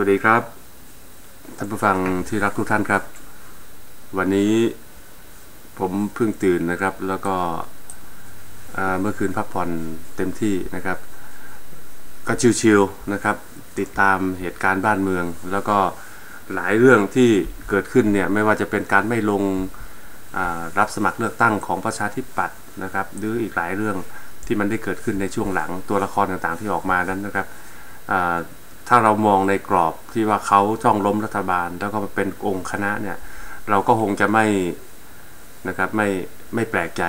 วัสดีครับ ท่านผู้ฟังที่รักทุกท่านครับ วันนี้ผมเพิ่งตื่นนะครับ แล้วก็เมื่อคืนพักผ่อนเต็มที่นะครับ ก็ชิวๆนะครับ ติดตามเหตุการณ์บ้านเมือง แล้วก็หลายเรื่องที่เกิดขึ้นเนี่ยไม่ว่าจะเป็นการไม่ลงรับสมัครเลือกตั้งของประชาธิปัตย์นะครับหรืออีกหลายเรื่องที่มันได้เกิดขึ้นในช่วงหลังตัวละครต่างๆที่ออกมานั้นนะครับ ถ้าเรามองในกรอบที่ว่าเขาจ้องล้มรัฐบาล แล้วก็เป็นองค์คณะเนี่ย เราก็คงจะไม่นะครับไม่ไม่แปลกใจ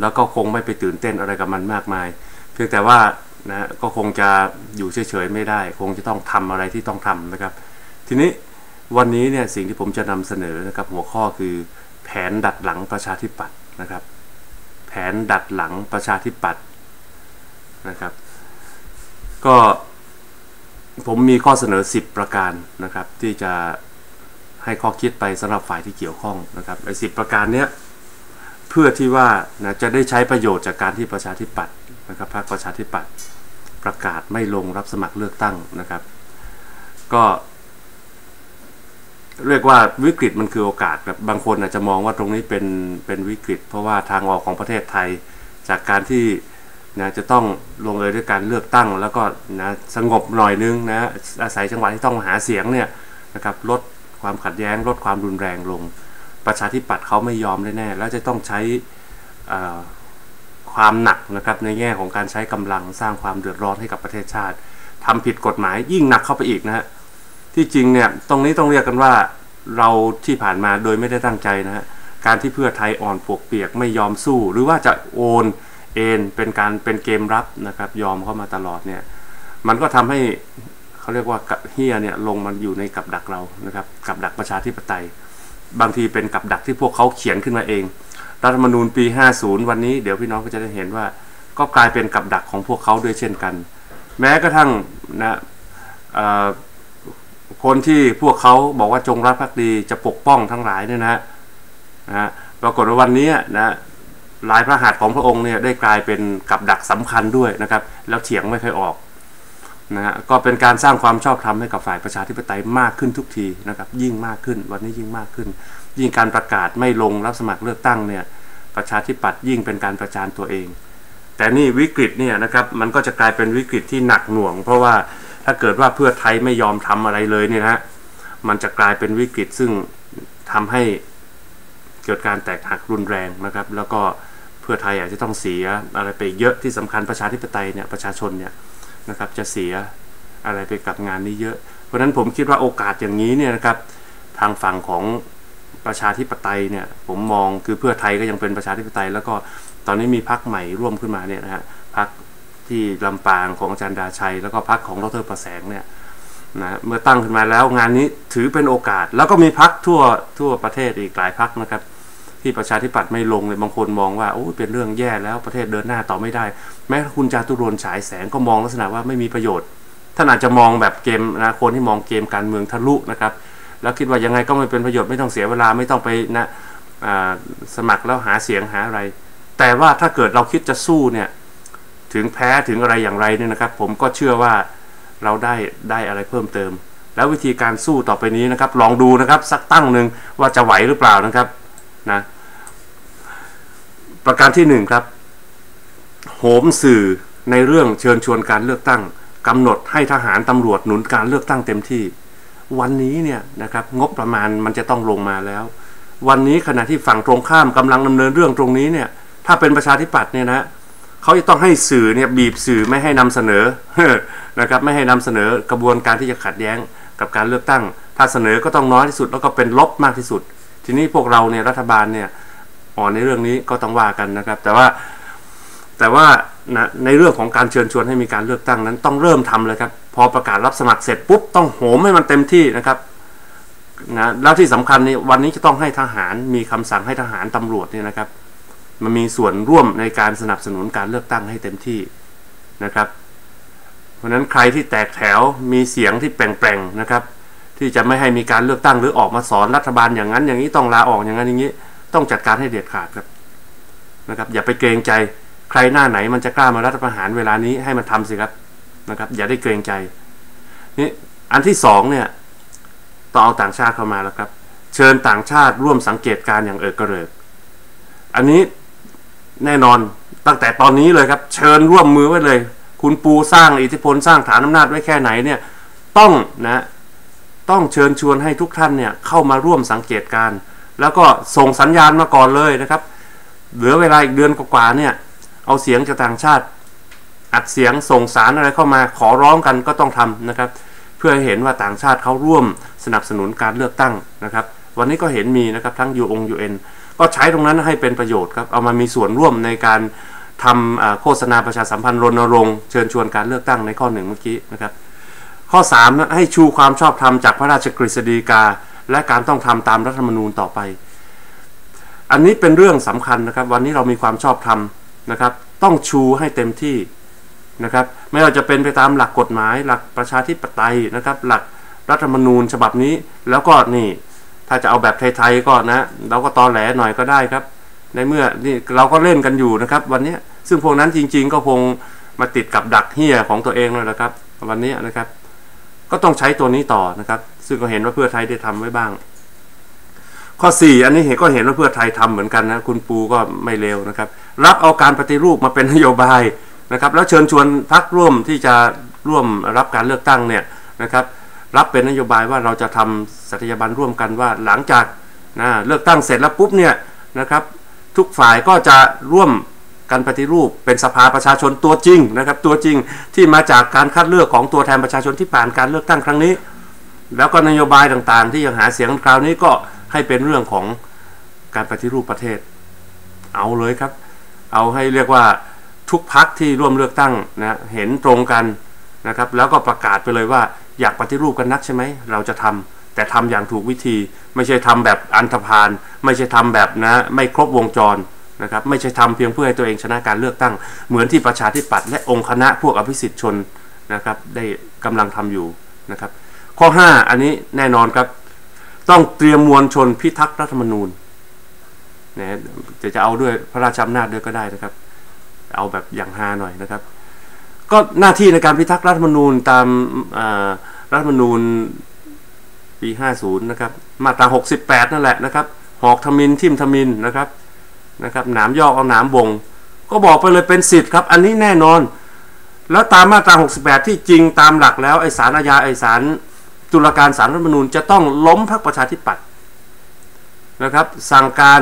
แล้วก็คงไม่ไปตื่นเต้นอะไรกับมันมากมาย เพียงแต่ว่านะก็คงจะอยู่เฉยๆไม่ได้ คงจะต้องทำอะไรที่ต้องทำนะครับ ทีนี้วันนี้เนี่ยสิ่งที่ผมจะนำเสนอนะครับหัวข้อคือแผนดัดหลังประชาธิปัตย์นะครับ แผนดัดหลังประชาธิปัตย์นะครับ ก็ ผมมีข้อเสนอ 10 ประการนะครับ ที่จะให้ข้อคิดไปสำหรับฝ่ายที่เกี่ยวข้องนะครับไอ้สิประการเนี้ยเพื่อที่ว่านะจะได้ใช้ประโยชน์จากการที่ประชาธิปัตย์นะครับพรรคประชาธิปัตย์ประกาศไม่ลงรับสมัครเลือกตั้งนะครับ ก็ เรียกว่าวิกฤตมันคือโอกาสแบบบางคนอาจจะมองว่าตรงนี้เป็นเป็นวิกฤต เพราะว่าทางออกของประเทศไทยจากการที่ นะจะต้องลงเอยด้วยการเลือกตั้ง แล้วก็นะสงบหน่อยนึงนะอาศัยจังหวะที่ต้องหาเสียงเนี่ยนะครับลดความขัดแย้งลดความรุนแรงลง ประชาธิปัตย์เขาไม่ยอมแน่ๆแล้วจะต้องใช้ความหนักนะครับในแง่ของการใช้กำลังสร้างความเดือดร้อนให้กับประเทศชาติทำผิดกฎหมายยิ่งหนักเข้าไปอีกนะฮะที่จริงเนี่ยตรงนี้ต้องเรียกกันว่าเราที่ผ่านมาโดยไม่ได้ตั้งใจนะฮะการที่เพื่อไทยอ่อนปวกเปียกไม่ยอมสู้ หรือว่าจะโอน เอ็นเป็นการเป็นเกมรับนะครับ ยอมเข้ามาตลอดเนี่ย มันก็ทำให้เขาเรียกว่าเฮียเนี่ยลงมันอยู่ในกับดักเรานะครับ กับดักประชาธิปไตย บางทีเป็นกับดักที่พวกเขาเขียนขึ้นมาเอง รัฐธรรมนูญปี 50 วันนี้เดี๋ยวพี่น้องก็จะได้เห็นว่า ก็กลายเป็นกับดักของพวกเขาด้วยเช่นกัน แม้กระทั่งนะคนที่พวกเขาบอกว่าจงรักภักดีจะปกป้องทั้งหลายเนี่ยนะนะปรากฏว่าวันนี้นะ ลายพระหัตถ์ของพระองค์เนี่ยได้กลายเป็นกับดักสำคัญด้วยนะครับ แล้วเฉียงไม่เคยออกนะฮะก็เป็นการสร้างความชอบธรรมให้กับฝ่ายประชาธิปไตยมากขึ้นทุกทีนะครับ ยิ่งมากขึ้น วันนี้ยิ่งมากขึ้น ยิ่งการประกาศไม่ลงรับสมัครเลือกตั้งเนี่ยประชาธิปัตย์ยิ่งเป็นการประจานตัวเอง แต่นี่วิกฤตเนี่ยนะครับมันก็จะกลายเป็นวิกฤตที่หนักหน่วง เพราะว่าถ้าเกิดว่าเพื่อไทยไม่ยอมทำอะไรเลยเนี่ยนะมันจะกลายเป็นวิกฤตซึ่งทำให้เกิดการแตกหักรุนแรงนะครับ แล้วก็ พื่อไทยอาจจะต้องเสียอะไรไปเยอะที่สำคัญประชาธิปไตยเนี่ยประชาชนเนี่ยนะครับจะเสียอะไรไปกับงานนี้เยอะ เพราะฉะนั้นผมคิดว่าโอกาสอย่างนี้เนี่ยนะครับทางฝั่งของประชาธิปไตยเนี่ยผมมองคือเพื่อไทยก็ยังเป็นประชาธิปไตย แล้วก็ตอนนี้มีพักใหม่ร่วมขึ้นมาเนี่ยนะฮะพักที่ลำปางของอาจารย์ดาชัย แล้วก็พักของดรประแสงเนี่ยนะเมื่อตั้งขึ้นมาแล้วงานนี้ถือเป็นโอกาส แล้วก็มีพักทั่วทั่วประเทศอีกหลายพักนะครับ ที่ประชาธิปัตย์ไม่ลงเลยบางคนมองว่าโอ้เป็นเรื่องแย่แล้วประเทศเดินหน้าต่อไม่ได้ แม้คุณจาตุรนฉายแสงก็มองลักษณะว่าไม่มีประโยชน์ท่านอาจจะมองแบบเกมนะคนที่มองเกมการเมืองทะลุนะครับ แล้วคิดว่ายังไงก็ไม่เป็นประโยชน์ไม่ต้องเสียเวลาไม่ต้องไปนะสมัครแล้วหาเสียงหาอะไร แต่ว่าถ้าเกิดเราคิดจะสู้เนี่ยถึงแพ้ถึงอะไรอย่างไรเนี่ยนะครับ ผมก็เชื่อว่าเราได้ได้อะไรเพิ่มเติม แล้ววิธีการสู้ต่อไปนี้นะครับ ลองดูนะครับสักตั้งหนึ่งว่าจะไหวหรือเปล่านะครับนะ ประการที่หนึ่งครับ โหมสื่อในเรื่องเชิญชวนการเลือกตั้งกำหนดให้ทหารตำรวจหนุนการเลือกตั้งเต็มที่ วันนี้เนี่ยนะครับงบประมาณมันจะต้องลงมาแล้ว วันนี้ขณะที่ฝั่งตรงข้ามกำลังดำเนินเรื่องตรงนี้เนี่ยถ้าเป็นประชาธิปัตย์เนี่ยนะเขาจะต้องให้สื่อเนี่ยบีบสื่อไม่ให้นำเสนอนะครับไม่ให้นำเสนอกระบวนการที่จะขัดแย้งกับการเลือกตั้ง ถ้าเสนอก็ต้องน้อยที่สุดแล้วก็เป็นลบมากที่สุด ทีนี้พวกเราเนี่ยรัฐบาลเนี่ย อ่อนในเรื่องนี้ก็ต้องว่ากันนะครับ แต่ว่าแต่ว่านะในเรื่องของการเชิญชวนให้มีการเลือกตั้งนั้นต้องเริ่มทำเลยครับ พอประกาศรับสมัครเสร็จปุ๊บต้องโหมให้มันเต็มที่นะครับนะแล้วที่สำคัญนี่วันนี้จะต้องให้ทหารมีคำสั่งให้ทหารตำรวจเนี่ยนะครับมันมีส่วนร่วมในการสนับสนุนการเลือกตั้งให้เต็มที่นะครับ เพราะฉะนั้นใครที่แตกแถวมีเสียงที่แปลงๆนะครับ ที่จะไม่ให้มีการเลือกตั้งหรือออกมาสอนรัฐบาลอย่างนั้น อย่างนี้ต้องลาออกอย่างนั้นอย่างนี้ ต้องจัดการให้เด็ดขาดครับนะครับ อย่าไปเกรงใจใครหน้าไหนมันจะกล้ามารัฐประหารเวลานี้ให้มันทำสิครับนะครับ อย่าได้เกรงใจนี่อันที่สองเนี่ยต้องเอาต่างชาติเข้ามาแล้วครับ เชิญต่างชาติร่วมสังเกตการอย่างเอิกกระเริกอันนี้แน่นอนตั้งแต่ตอนนี้เลยครับ เชิญร่วมมือไว้เลย คุณปูสร้างอิทธิพลสร้างฐานอำนาจไว้แค่ไหนเนี่ยต้องนะต้องเชิญชวนให้ทุกท่านเนี่ยเข้ามาร่วมสังเกตการ แล้วก็ส่งสัญญาณมาก่อนเลยนะครับ เหลือเวลาอีกเดือนกว่าเนี่ย เอาเสียงจากต่างชาติ อัดเสียงส่งสารอะไรเข้ามาขอร้องกันก็ต้องทำนะครับ เพื่อเห็นว่าต่างชาติเขาร่วมสนับสนุนการเลือกตั้งนะครับ วันนี้ก็เห็นมีนะครับทั้งยูองยูเอ็นก็ใช้ตรงนั้นให้เป็นประโยชน์ครับเอามามีส่วนร่วมในการทำโฆษณาประชาสัมพันธ์รณรงค์เชิญชวนการเลือกตั้งในข้อหนึ่งเมื่อกี้นะครับ ข้อ3นะให้ชูความชอบธรรมจากพระราชกฤษฎีกา และการต้องทำตามรัฐธรรมนูญต่อไป อันนี้เป็นเรื่องสำคัญนะครับ วันนี้เรามีความชอบธรรมนะครับ ต้องชูให้เต็มที่นะครับ ไม่ว่าจะเป็นไปตามหลักกฎหมาย หลักประชาธิปไตยนะครับ หลักรัฐธรรมนูญฉบับนี้ แล้วก็นี่ถ้าจะเอาแบบไทยๆก็นะเราก็ตอแหลหน่อยก็ได้ครับ ในเมื่อนี่เราก็เล่นกันอยู่นะครับ วันนี้ซึ่งพวกนั้นจริง ๆ ก็คงมาติดกับดักเฮียของตัวเองเลยนะครับ วันนี้นะครับ ก็ต้องใช้ตัวนี้ต่อนะครับ ซึ่งก็เห็นว่าเพื่อไทยได้ทำไว้บ้าง ข้อ 4 อันนี้เห็นก็เห็นว่าเพื่อไทยทำเหมือนกันนะคุณปูก็ไม่เลวนะครับ รับเอาการปฏิรูปมาเป็นนโยบายนะครับ แล้วเชิญชวนพักร่วมที่จะร่วมรับการเลือกตั้งเนี่ยนะครับ รับเป็นนโยบายว่าเราจะทำสัตยาบันร่วมกันว่าหลังจากนะเลือกตั้งเสร็จแล้วปุ๊บเนี่ยนะครับ ทุกฝ่ายก็จะร่วมการปฏิรูปเป็นสภาประชาชนตัวจริงนะครับ ตัวจริงที่มาจากการคัดเลือกของตัวแทนประชาชนที่ผ่านการเลือกตั้งครั้งนี้ แล้วก็นโยบายต่างๆ ที่ยังหาเสียงคราวนี้ก็ให้เป็นเรื่องของการปฏิรูปประเทศ เอาเลยครับ เอาให้เรียกว่าทุกพักที่ร่วมเลือกตั้งนะเห็นตรงกันนะครับ แล้วก็ประกาศไปเลยว่าอยากปฏิรูปกันนักใช่ไหมเราจะทำแต่ทำอย่างถูกวิธี ไม่ใช่ทำแบบอันธพาลไม่ใช่ทำแบบนะ ไม่ครบวงจรนะครับ ไม่ใช่ทำเพียงเพื่อให้ตัวเองชนะการเลือกตั้ง เหมือนที่ประชาธิปัตย์และองค์คณะพวกอภิสิทธิ์ชนนะครับ ได้กำลังทำอยู่นะครับ ข้อ 5 อันนี้แน่นอนครับ ต้องเตรียมมวลชนพิทักษ์รัฐธรรมนูญนะจะจะเอาด้วยพระราชอำนาจด้วยก็ได้นะครับ เอาแบบอย่างฮาหน่อยนะครับ ก็หน้าที่ในการพิทักษ์รัฐธรรมนูญตามรัฐธรรมนูญปี 50 นะครับ มาตรา 68 นั่นแหละนะครับ หอกทมินทิมทมินนะครับนะครับหนามยอกเอาหนามบงก็บอกไปเลยเป็นสิทธิ์ครับ อันนี้แน่นอน แล้วตามมาตรา 68 ที่จริงตามหลักแล้วไอสารอาญาไอสาร ตุลาการสารรัฐมนูญจะต้องล้มพรรคประชาธิปัตย์นะครับสั่งการ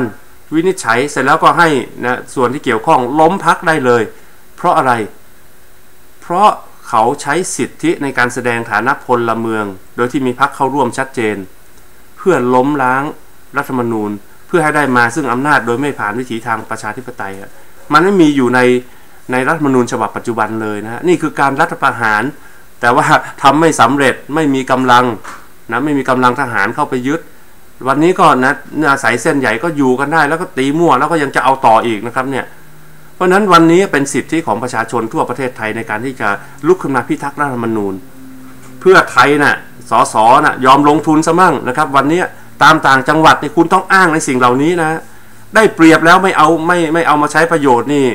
วินิจฉัยเสร็จแล้วก็ให้นะส่วนที่เกี่ยวข้องล้มพักได้เลย เพราะอะไร เพราะเขาใช้สิทธิในการแสดงฐานะพลละเมือง โดยที่มีพักเข้าร่วมชัดเจน เพื่อล้มล้างรัฐธรรมนูญ เพื่อให้ได้มาซึ่งอำนาจโดยไม่ผ่านวิถีทางประชาธิปไตยมันไม่มีอยู่ในในรัฐธรรมนูญฉบับปัจจุบันเลยนะฮะนี่คือการรัฐประหาร แต่ว่าทำไม่สำเร็จไม่มีกำลังนะไม่มีกำลังทหารเข้าไปยึด วันนี้ก็นะอาศัยเส้นใหญ่ก็อยู่กันได้ แล้วก็ตีมั่วแล้วก็ยังจะเอาต่ออีกนะครับเนี่ยเพราะนั้นวันนี้เป็นสิทธิของประชาชนทั่วประเทศไทยในการที่จะลุกขึ้นมาพิทักษ์รัฐธรรมนูญ เพื่อไทยนะ่ะสสนะ่ะยอมลงทุนซะมั่งนะครับ วันนี้ตามต่างจังหวัดนี่คุณต้องอ้างในสิ่งเหล่านี้นะ ได้เปรียบแล้วไม่เอาไม่ไม่เอามาใช้ประโยชน์นี่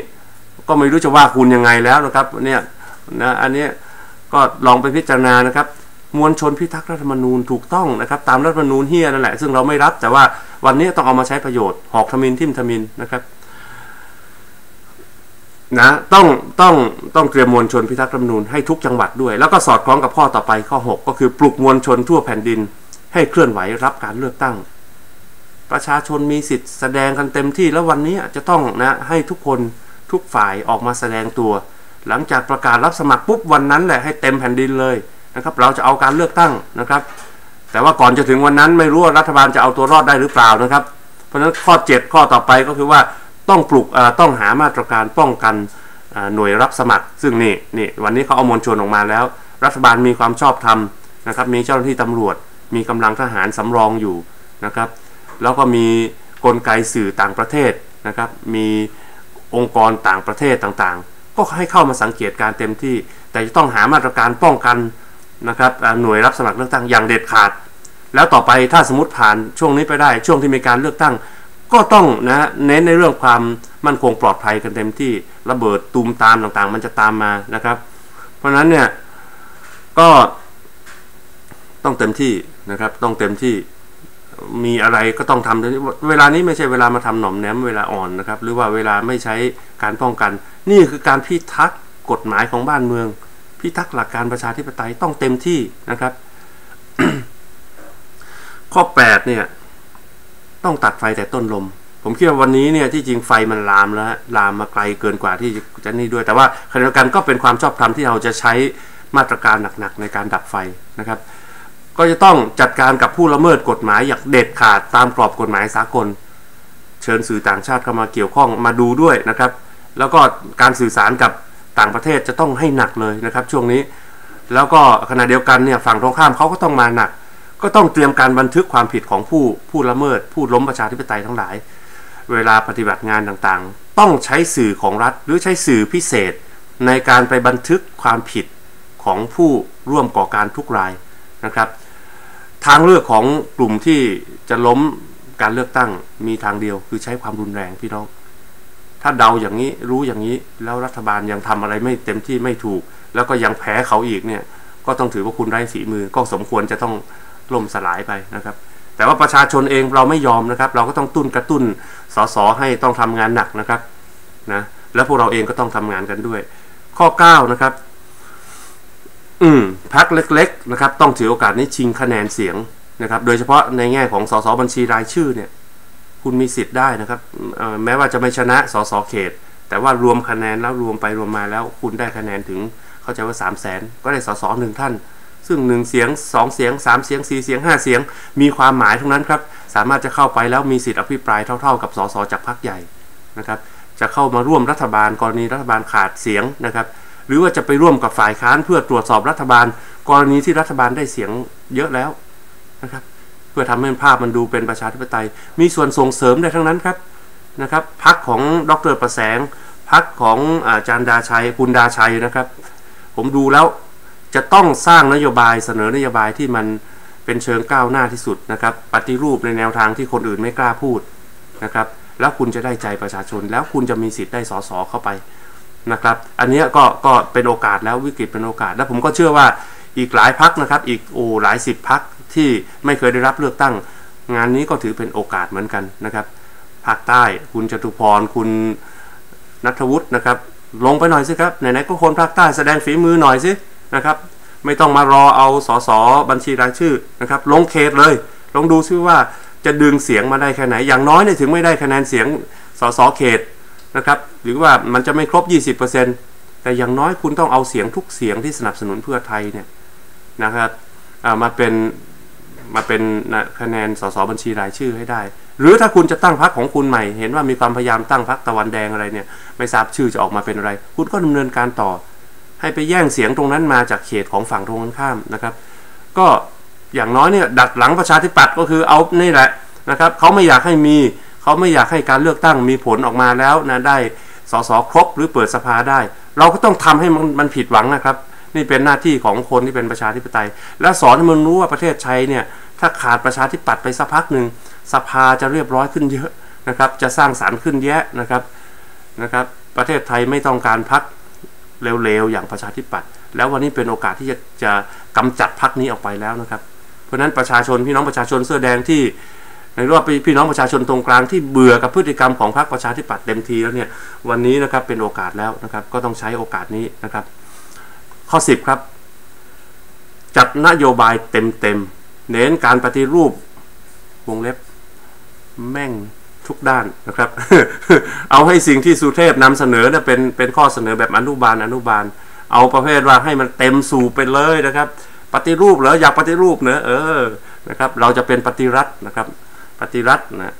ก็ไม่รู้จะว่าคุณยังไงแล้วนะครับเนี่ยนะอันนี้ ก็ลองไปพิจารณานะครับ มวลชนพิทักษ์รัฐธรรมนูญถูกต้องนะครับ ตามรัฐธรรมนูญเฮียนั่นแหละ ซึ่งเราไม่รับ แต่ว่าวันนี้ต้องเอามาใช้ประโยชน์ หอกทมินทิมทมินนะครับนะต้องต้องต้องเตรียมมวลชนพิทักษ์รัฐธรรมนูญให้ทุกจังหวัดด้วย แล้วก็สอดคล้องกับข้อต่อไปข้อ 6 ก็คือปลุกมวลชนทั่วแผ่นดิน ให้เคลื่อนไหวรับการเลือกตั้ง ประชาชนมีสิทธิ์แสดงกันเต็มที่แล้ววันนี้จะต้องนะให้ทุกคนทุกฝ่ายออกมาแสดงตัว หลังจากประกาศรับสมัครปุ๊บวันนั้นแหละให้เต็มแผ่นดินเลยนะครับ เราจะเอาการเลือกตั้งนะครับ แต่ว่าก่อนจะถึงวันนั้นไม่รู้ว่ารัฐบาลจะเอาตัวรอดได้หรือเปล่านะครับ เพราะฉะนั้นข้อ 7 ข้อต่อไปก็คือว่าต้องปลุกต้องหามาตรการป้องกันหน่วยรับสมัคร ซึ่งนี่นี่วันนี้เขาเอามวลชนออกมาแล้ว รัฐบาลมีความชอบธรรมนะครับ มีเจ้าหน้าที่ตำรวจ มีกำลังทหารสำรองอยู่นะครับ แล้วก็มีกลไกสื่อต่างประเทศนะครับ มีองค์กรต่างประเทศต่างๆ ก็ให้เข้ามาสังเกตการเต็มที่ แต่จะต้องหามาตรการป้องกันนะครับหน่วยรับสมัครเลือกตั้งอย่างเด็ดขาด แล้วต่อไปถ้าสมมติผ่านช่วงนี้ไปได้ช่วงที่มีการเลือกตั้ง ก็ต้องนะเน้นในเรื่องความมั่นคงปลอดภัยกันเต็มที่ระเบิดตูมตามต่างๆ มันจะตามมานะครับ เพราะฉะนั้นเนี่ยก็ต้องเต็มที่นะครับต้องเต็มที่ มีอะไรก็ต้องทำเวลานี้ไม่ใช่เวลามาทำหน่อมแนมเวลาอ่อนนะครับ หรือว่าเวลาไม่ใช้การป้องกัน นี่คือการพิทักษ์กฎหมายของบ้านเมือง พิทักษ์หลักการประชาธิปไตยต้องเต็มที่นะครับ ข้อ8เนี่ย ต้องตัดไฟแต่ต้นลม ผมคิดว่าวันนี้เนี่ยที่จริงไฟมันลามแล้วลามมาไกลเกินกว่าที่จะนี่ด้วย แต่ว่าขณะเดียวกันก็เป็นความชอบธรรมที่เราจะใช้มาตรการหนักๆในการดับไฟนะครับ ก็จะต้องจัดการกับผู้ละเมิดกฎหมายอย่างเด็ดขาดตามกรอบกฎหมายสากล เชิญสื่อต่างชาติเข้ามาเกี่ยวข้องมาดูด้วยนะครับ แล้วก็การสื่อสารกับต่างประเทศจะต้องให้หนักเลยนะครับ ช่วงนี้ แล้วก็ขณะเดียวกันเนี่ยฝั่งตรงข้ามเขาก็ต้องมาหนัก ก็ต้องเตรียมการบันทึกความผิดของผู้ผู้ละเมิด ผู้ล้มประชาธิปไตยทั้งหลาย เวลาปฏิบัติงานต่างๆ ต้องใช้สื่อของรัฐ หรือใช้สื่อพิเศษ ในการไปบันทึกความผิดของผู้ร่วมก่อการทุกราย นะครับ ทางเลือกของกลุ่มที่จะล้มการเลือกตั้งมีทางเดียวคือใช้ความรุนแรงพี่น้อง ถ้าเดาอย่างนี้รู้อย่างนี้แล้วรัฐบาลยังทำอะไรไม่เต็มที่ไม่ถูก แล้วก็ยังแพ้เขาอีกเนี่ย ก็ต้องถือว่าคุณไร้ฝีมือก็สมควรจะต้องล่มสลายไปนะครับ แต่ว่าประชาชนเองเราไม่ยอมนะครับ เราก็ต้องตุ้นกระตุ้นสสให้ต้องทำงานหนักนะครับนะแล้วพวกเราเองก็ต้องทำงานกันด้วย ข้อ9นะครับ อืมพักเล็กๆนะครับต้องถือโอกาสนี้ชิงคะแนนเสียงนะครับ โดยเฉพาะในแง่ของสสบัญชีรายชื่อเนี่ย คุณมีสิทธิ์ได้นะครับแม้ว่าจะไม่ชนะสสเขต แต่ว่ารวมคะแนนแล้วรวมไปรวมมาแล้วคุณได้คะแนนถึงเข้าใจว่า 3 0 0แสนก็ได้สสหนึ่งท่าน ซึ่ง 1 เสียง 2 เสียง 3 เสียง 4 เสียง 5 เสียง มีความหมายทั้งนั้นครับ สามารถจะเข้าไปแล้วมีสิทธิ์อภิปรายเท่า ๆ กับสสจากพรรคใหญ่นะครับ จะเข้ามาร่วมรัฐบาลกรณีรัฐบาลขาดเสียงนะครับ หรือว่าจะไปร่วมกับฝ่ายค้านเพื่อตรวจสอบรัฐบาล กรณีที่รัฐบาลได้เสียงเยอะแล้วนะครับ เพื่อทำให้ภาพมันดูเป็นประชาธิปไตย มีส่วนส่งเสริมได้ทั้งนั้นครับนะครับพักของดรประแสงพักของอาจารย์ดาชัยคุณดาชัยนะครับ ผมดูแล้วจะต้องสร้างนโยบายเสนอนโยบายที่มันเป็นเชิงก้าวหน้าที่สุดนะครับ ปฏิรูปในแนวทางที่คนอื่นไม่กล้าพูดนะครับ แล้วคุณจะได้ใจประชาชน แล้วคุณจะมีสิทธิ์ได้สสเข้าไป นะครับ อันนี้ก็ก็เป็นโอกาสแล้ววิกฤตเป็นโอกาส แล้วผมก็เชื่อว่าอีกหลายพักนะครับ อีกโอ้หลายสิบพักที่ไม่เคยได้รับเลือกตั้ง งานนี้ก็ถือเป็นโอกาสเหมือนกันนะครับภาคใต้คุณจตุพรคุณนัทวุฒินะครับ ลงไปหน่อยสิครับไหนๆก็คนภาคใต้แสดงฝีมือหน่อยสินะครับ ไม่ต้องมารอเอาสอสอบัญชีรายชื่อนะครับ ลงเขตเลย ลองดูซิว่าจะดึงเสียงมาได้แค่ไหน อย่างน้อยเนี่ยถึงไม่ได้คะแนนเสียงสอสอเขต นะครับ หรือว่ามันจะไม่ครบ 20%แต่อย่างน้อยคุณต้องเอาเสียงทุกเสียงที่สนับสนุนเพื่อไทยเนี่ยนะครับมาเป็นมาเป็นคะแนนสสบัญชีรายชื่อให้ได้ หรือถ้าคุณจะตั้งพรรคของคุณใหม่ เห็นว่ามีความพยายามตั้งพรรคตะวันแดงอะไรเนี่ย ไม่ทราบชื่อจะออกมาเป็นอะไร คุณก็ดำเนินการต่อ ให้ไปแย่งเสียงตรงนั้นมาจากเขตของฝั่งตรงกันข้ามนะครับ ก็อย่างน้อยเนี่ยดัดหลังประชาธิปัตย์ก็คือเอานี่แหละนะครับเขาไม่อยากให้มี เขาไม่อยากให้การเลือกตั้งมีผลออกมาแล้วนะได้สสครบหรือเปิดสภาได้ เราก็ต้องทำให้มันมันผิดหวังนะครับ นี่เป็นหน้าที่ของคนที่เป็นประชาธิปไตย และสอนให้มันรู้ว่าประเทศไทยเนี่ยถ้าขาดประชาธิปัตย์ไปสักพักหนึ่งสภาจะเรียบร้อยขึ้นเยอะนะครับ จะสร้างสารรค์ขึ้นแยะนะครับนะครับ ประเทศไทยไม่ต้องการพักเร็วๆอย่างประชาธิปัตย์แล้ววันนี้เป็นโอกาสที่จะจะกำจัดพักนี้ออกไปแล้วนะครับ เพราะนั้นประชาชนพี่น้องประชาชนเสื้อแดงที่ ในรอบพี่น้องประชาชนตรงกลางที่เบื่อกับพฤติกรรมของพรรคประชาธิปัตย์เต็มทีแล้วเนี่ยวันนี้นะครับเป็นโอกาสแล้วนะครับ ก็ต้องใช้โอกาสนี้นะครับ ข้อ 10 ครับ จัดนโยบายเต็มๆเน้นการปฏิรูปวงเล็บ แม่งทุกด้านนะครับ เอาให้สิ่งที่สุเทพนำเสนอเนี่ยเป็นเป็นข้อเสนอแบบอนุบาลอนุบาล เอาประเภทว่าให้มันเต็มสู่ไปเลยนะครับ ปฏิรูปเหรออยากปฏิรูปเนอะเออนะครับ เราจะเป็นปฏิรัฐนะครับ ปฏิรัตินะ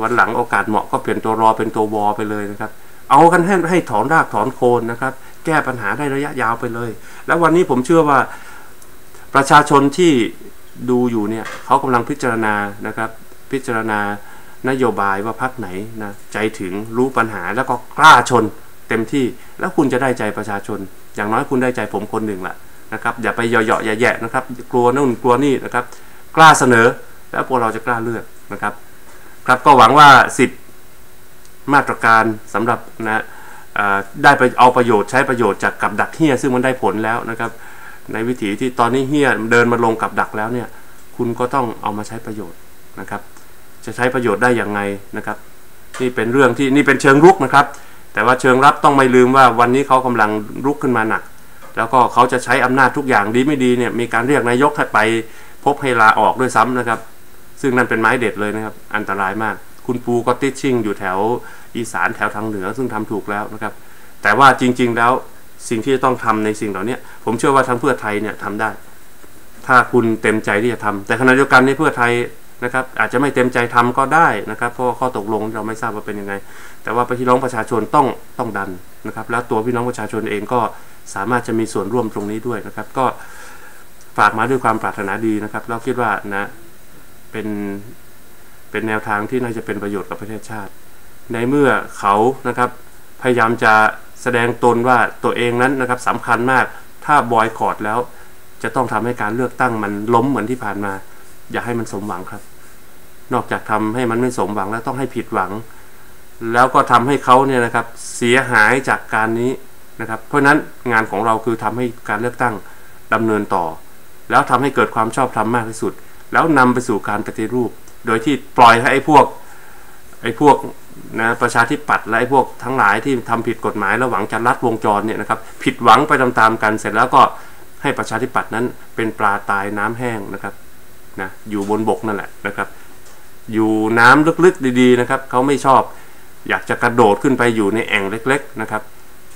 วันหลังโอกาสเหมาะก็เปลี่ยนตัวรอเป็นตัววอไปเลยนะครับ เอากันให้ให้ถอนรากถอนโคนนะครับ แก้ปัญหาได้ระยะยาวไปเลย แล้ววันนี้ผมเชื่อว่าประชาชนที่ดูอยู่เนี่ยเขากำลังพิจารณานะครับ พิจารณานโยบายว่าพักไหนนะใจถึงรู้ปัญหาแล้วก็กล้าชนเต็มที่แล้วคุณจะได้ใจประชาชน อย่างน้อยคุณได้ใจผมคนหนึ่งละนะครับอย่าไปเหยาะๆแย่ๆนะครับ กลัวนู่นกลัวนี่นะครับ กล้าเสนอ แล้วพวกเราจะกล้าเลือกนะครับ ครับก็หวังว่าสิบมาตรการสำหรับนะได้ไปเอาประโยชน์ใช้ประโยชน์จากกับดักเฮียซึ่งมันได้ผลแล้วนะครับ ในวิถีที่ตอนนี้เฮียเดินมาลงกับดักแล้วเนี่ย คุณก็ต้องเอามาใช้ประโยชน์นะครับ จะใช้ประโยชน์ได้อย่างไงนะครับ นี่เป็นเรื่องที่นี่เป็นเชิงรุกนะครับ แต่ว่าเชิงรับต้องไม่ลืมว่าวันนี้เขากำลังรุกขึ้นมาหนัก แล้วก็เขาจะใช้อำนาจทุกอย่างดีไม่ดีเนี่ยมีการเรียกนายกไปพบให้ลาออกด้วยซ้ำนะครับ ซึ่งนั่นเป็นไม้เด็ดเลยนะครับ อันตรายมาก คุณปูก็ติดชิ่งอยู่แถวอีสานแถวทางเหนือ ซึ่งทำถูกแล้วนะครับ แต่ว่าจริง ๆแล้วสิ่งที่จะต้องทำในสิ่งเหล่านี้ผมเชื่อว่าทางเพื่อไทยเนี่ยทำได้ ถ้าคุณเต็มใจที่จะทำแต่ขณะเดียวกันในเพื่อไทยนะครับ อาจจะไม่เต็มใจทำก็ได้นะครับ เพราะข้อตกลงเราไม่ทราบว่าเป็นยังไง แต่ว่าพี่น้องประชาชนต้องต้องดันนะครับ แล้วตัวพี่น้องประชาชนเองก็สามารถจะมีส่วนร่วมตรงนี้ด้วยนะครับ ก็ฝากมาด้วยความปรารถนาดีนะครับ เราคิดว่านะ เป็นเป็นแนวทางที่น่าจะเป็นประโยชน์กับประเทศชาติ ในเมื่อเขานะครับพยายามจะแสดงตนว่าตัวเองนั้นนะครับสำคัญมากถ้าบอยคอรดแล้วจะต้องทำให้การเลือกตั้งมันล้มเหมือนที่ผ่านมา อย่าให้มันสมหวังครับ นอกจากทำให้มันไม่สมหวังแล้วต้องให้ผิดหวัง แล้วก็ทำให้เขาเนี่ยนะครับเสียหายจากการนี้นะครับ เพราะนั้นงานของเราคือทำให้การเลือกตั้งดำเนินต่อ แล้วทำให้เกิดความชอบธรรมมากที่สุด แล้วนำไปสู่การปฏิรูป โดยที่ปล่อยให้ไอ้พวกไอ้พวกนะประชาธิปัตย์และไอ้พวกทั้งหลายที่ทำผิดกฎหมายแล้วหวังจะลัดวงจรเนี่ยนะครับผิดหวังไปตามๆกันเสร็จแล้วก็ให้ประชาธิปัตย์นั้นเป็นปลาตายน้ำแห้งนะครับนะอยู่บนบกนั่นแหละนะครับ อยู่น้ำลึกๆดีๆนะครับเขาไม่ชอบอยากจะกระโดดขึ้นไปอยู่ในแอ่งเล็ก ๆนะครับ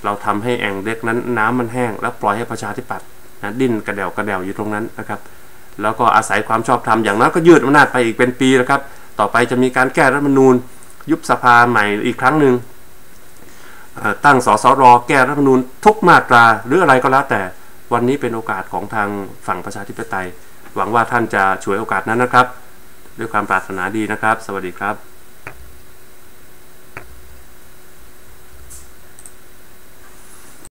เราทำให้แอ่งเล็กนั้นน้ำมันแห้ง แล้วปล่อยให้ประชาธิปัตย์นะดิ้นกระเดวกระเดวอยู่ตรงนั้นนะครับ แล้วก็อาศัยความชอบธรรมอย่างนั้นก็ยืดอำนาจไปอีกเป็นปีนะครับ ต่อไปจะมีการแก้รัฐธรรมนูญ ยุบสภาใหม่อีกครั้งหนึ่งตั้งสสรแก้รัฐธรรมนูญทุกมาตราหรืออะไรก็แล้วแต่วันนี้เป็นโอกาสของทางฝั่งประชาธิปไตย หวังว่าท่านจะช่วยโอกาสนั้นนะครับ ด้วยความปรารถนาดีนะครับ สวัสดีครับ